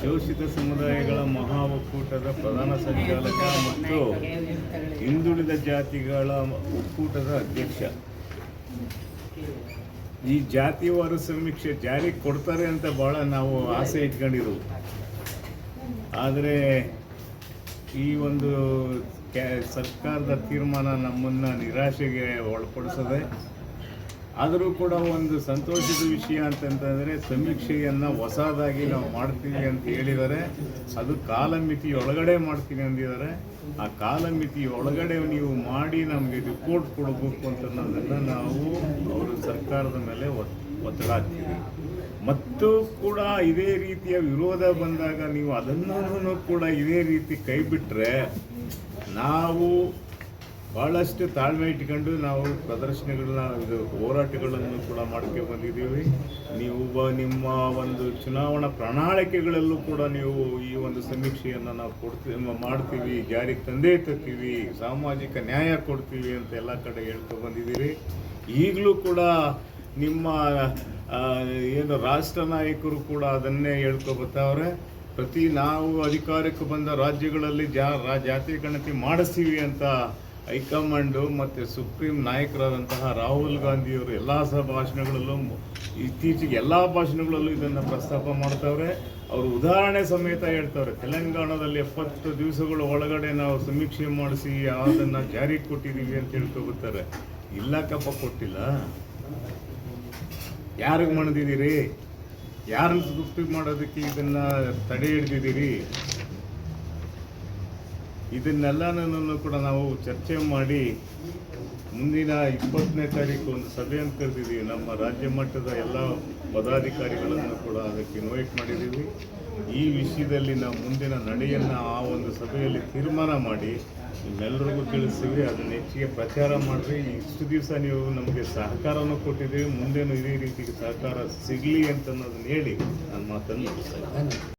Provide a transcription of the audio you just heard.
ಶೋಷಿತ ಸಮುದಾಯಗಳ ಮಹಾ ಒಕ್ಕೂಟದ ಪ್ರಧಾನ ಸಂಚಾಲಕ ಮತ್ತು ಹಿಂದುಳಿದ ಜಾತಿಗಳ ಒಕ್ಕೂಟದ ಅಧ್ಯಕ್ಷ. ಈ ಜಾತಿವಾರ ಸಮೀಕ್ಷೆ ಜಾರಿಗೆ ಕೊಡ್ತಾರೆ ಅಂತ ಭಾಳ ನಾವು ಆಸೆ ಇಟ್ಕೊಂಡಿರು ಆದರೆ ಈ ಒಂದು ಸರ್ಕಾರದ ತೀರ್ಮಾನ ನಮ್ಮನ್ನು ನಿರಾಶೆಗೆ ಒಳಪಡಿಸದೆ ಆದರೂ ಕೂಡ ಒಂದು ಸಂತೋಷದ ವಿಷಯ ಅಂತಂತಂದರೆ ಸಮೀಕ್ಷೆಯನ್ನು ಹೊಸದಾಗಿ ನಾವು ಮಾಡ್ತೀವಿ ಅಂತ ಹೇಳಿದರೆ ಅದು ಕಾಲಮಿತಿ ಒಳಗಡೆ ಮಾಡ್ತೀನಿ ಅಂದಿದ್ದಾರೆ. ಆ ಕಾಲಮಿತಿ ಒಳಗಡೆ ನೀವು ಮಾಡಿ ನಮಗೆ ರಿಪೋರ್ಟ್ ಕೊಡಬೇಕು ಅಂತ ಅನ್ನೋದನ್ನು ನಾವು ಅವರು ಸರ್ಕಾರದ ಮೇಲೆ ಒತ್- ಒತ್ತಡ ಹಾಕ್ತೀವಿ. ಮತ್ತು ಕೂಡ ಇದೇ ರೀತಿಯ ವಿರೋಧ ಬಂದಾಗ ನೀವು ಅದನ್ನೂ ಕೂಡ ಇದೇ ರೀತಿ ಕೈ ಬಿಟ್ಟರೆ ನಾವು ಭಾಳಷ್ಟು ತಾಳ್ಮೆ ಇಟ್ಕೊಂಡು ನಾವು ಪ್ರದರ್ಶನಗಳನ್ನ, ಇದು ಹೋರಾಟಗಳನ್ನು ಕೂಡ ಮಾಡ್ಕೊಂಡು ಬಂದಿದ್ದೀವಿ. ನೀವು ನಿಮ್ಮ ಒಂದು ಚುನಾವಣಾ ಪ್ರಣಾಳಿಕೆಗಳಲ್ಲೂ ಕೂಡ ನೀವು ಈ ಒಂದು ಸಮೀಕ್ಷೆಯನ್ನು ನಾವು ಕೊಡ್ತೀವಿ ಮಾಡ್ತೀವಿ, ಜಾರಿಗೆ ತಂದೇ ತರ್ತೀವಿ, ಸಾಮಾಜಿಕ ನ್ಯಾಯ ಕೊಡ್ತೀವಿ ಅಂತ ಎಲ್ಲ ಕಡೆ ಹೇಳ್ಕೊ ಬಂದಿದ್ದೀರಿ. ಈಗಲೂ ಕೂಡ ನಿಮ್ಮ ಏನು ರಾಷ್ಟ್ರ ನಾಯಕರು ಕೂಡ ಅದನ್ನೇ ಹೇಳ್ಕೊ ಬರ್ತಾವ್ರೆ. ಪ್ರತಿ ನಾವು ಅಧಿಕಾರಕ್ಕೆ ಬಂದ ರಾಜ್ಯಗಳಲ್ಲಿ ಜಾ ಜಾತಿ ಗಣತಿ ಮಾಡಿಸ್ತೀವಿ ಅಂತ ಹೈಕಮಾಂಡು ಮತ್ತು ಸುಪ್ರೀಂ ನಾಯಕರಾದಂತಹ ರಾಹುಲ್ ಗಾಂಧಿಯವರು ಎಲ್ಲ ಸಹ ಭಾಷಣಗಳಲ್ಲೂ ಇತ್ತೀಚೆಗೆ ಎಲ್ಲ ಭಾಷಣಗಳಲ್ಲೂ ಇದನ್ನು ಪ್ರಸ್ತಾಪ ಮಾಡ್ತಾವ್ರೆ. ಅವರು ಉದಾಹರಣೆ ಸಮೇತ ಹೇಳ್ತಾವ್ರೆ, ತೆಲಂಗಾಣದಲ್ಲಿ ಎಪ್ಪತ್ತು ದಿವಸಗಳ ಒಳಗಡೆ ನಾವು ಸಮೀಕ್ಷೆ ಮಾಡಿಸಿ ಅದನ್ನು ಜಾರಿಗೆ ಕೊಟ್ಟಿದ್ದೀವಿ ಅಂತ ಹೇಳ್ಕೊಬರ್ತಾರೆ ಇಲ್ಲ ಕಪ್ಪ, ಕೊಟ್ಟಿಲ್ಲ. ಯಾರಿಗೆ ಮಾಡಿದಿದ್ದೀರಿ ಯಾರನ್ನು ಗುಪ್ತಿ ಮಾಡೋದಕ್ಕೆ ಇದನ್ನ ತಡೆ ಹಿಡಿದಿದ್ದೀರಿ? ಇದನ್ನೆಲ್ಲನೂ ಕೂಡ ನಾವು ಚರ್ಚೆ ಮಾಡಿ ಮುಂದಿನ ಇಪ್ಪತ್ತನೇ ತಾರೀಕು ಒಂದು ಸಭೆಯನ್ನು ಕರೆದಿದ್ದೀವಿ. ನಮ್ಮ ರಾಜ್ಯ ಮಟ್ಟದ ಎಲ್ಲ ಪದಾಧಿಕಾರಿಗಳನ್ನು ಕೂಡ ಅದಕ್ಕೆ ಇನ್ವೈಟ್ ಮಾಡಿದ್ದೀವಿ. ಈ ವಿಷಯದಲ್ಲಿ ನಾವು ಮುಂದಿನ ನಡೆಯನ್ನು ಆ ಒಂದು ಸಭೆಯಲ್ಲಿ ತೀರ್ಮಾನ ಮಾಡಿ ನಿಮ್ಮೆಲ್ಲರಿಗೂ ತಿಳಿಸ್ತೀವಿ. ಅದನ್ನು ಹೆಚ್ಚಿಗೆ ಪ್ರಚಾರ ಮಾಡಿರಿ. ಇಷ್ಟು ದಿವಸ ನೀವು ನಮಗೆ ಸಹಕಾರವನ್ನು ಕೊಟ್ಟಿದ್ದೀವಿ. ಮುಂದೇನು ಇದೇ ರೀತಿಗೆ ಸಹಕಾರ ಸಿಗಲಿ ಅಂತ ಅನ್ನೋದನ್ನ ಹೇಳಿ. ನನ್ನ ಮಾತನ್ನು.